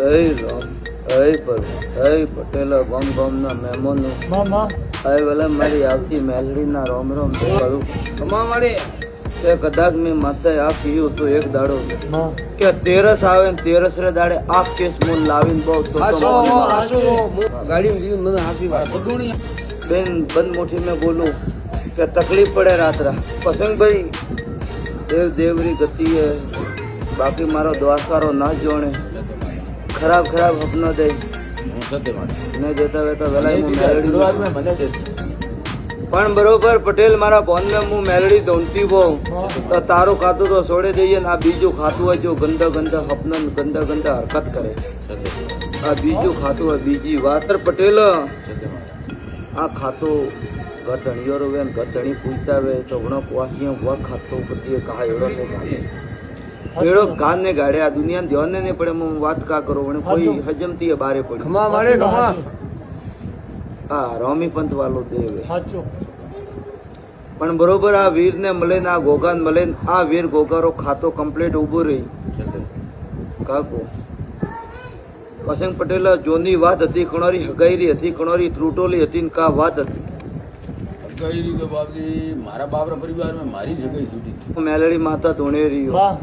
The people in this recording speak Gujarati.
હે રામ હે પર હે પટેલ ગમ ગમના મહેમાનો. મામા. હે વેલા મારી આવતી મેલડીના રોમ રોમ તે કરું. કમાવાળી કે કદાચ મેં માથે આ પીયું તો એક દાડો. કે તેરસ આવે ને તેરસ રે દાડે આ કેસ મોન લાવીને બહુ તો મને- વાત. બેન બંધ મોઠી મેં બોલું કે તકલીફ પડે રાત્રા. પસંગભાઈ દેવ દેવરી ગતિ હે બાકી મારો દ્વારકારો ના જોણે. ખરાબ ખરાબ સપનો દે ને જોતા વેતા વેલા હું મેલડી પણ બરોબર પટેલ મારા ફોન में હું મેલડી ધોનતી બહુ. તો તારું ખાતું તો છોડે દઈએ ને આ બીજું ખાતું હોય જો ગંદા ગંદા સપના ગંદા ગંદા હરકત કરે. આ બીજું ખાતું હોય બીજી વાત પટેલ. આ ખાતો ઘટણીઓ રોવે ઘટણી પૂછતા વે તો ઘણો કવાસીઓ વા ખાતો બધી કહા એવડો ને ગાડે કાન ને ગાડે આ દુનિયા ધ્યાન ને નહીં પડે હું વાત કા કરો પણ કોઈ હજમતી બારે પડી. ખમા વાળે ખમા. હા રોમી પંત વાલો દેવે સાચું પણ બરોબર આ વીર ને મળે ને આ ગોગાન મળે ને આ વીર ગોગારો ખાતો કમ્પ્લીટ ઊભો રહી. કાકો. પસંગ પટેલ જોની વાત હતી કણોરી હગાઈરી હતી કણોરી ત્રુટોલી હતી ને કા વાત હતી? કઈ રીતે બાપજી મારા બાપરા પરિવારમાં મારી જગ્યાએ છૂટી. મેલડી માતા ધોણે રહ્યો બા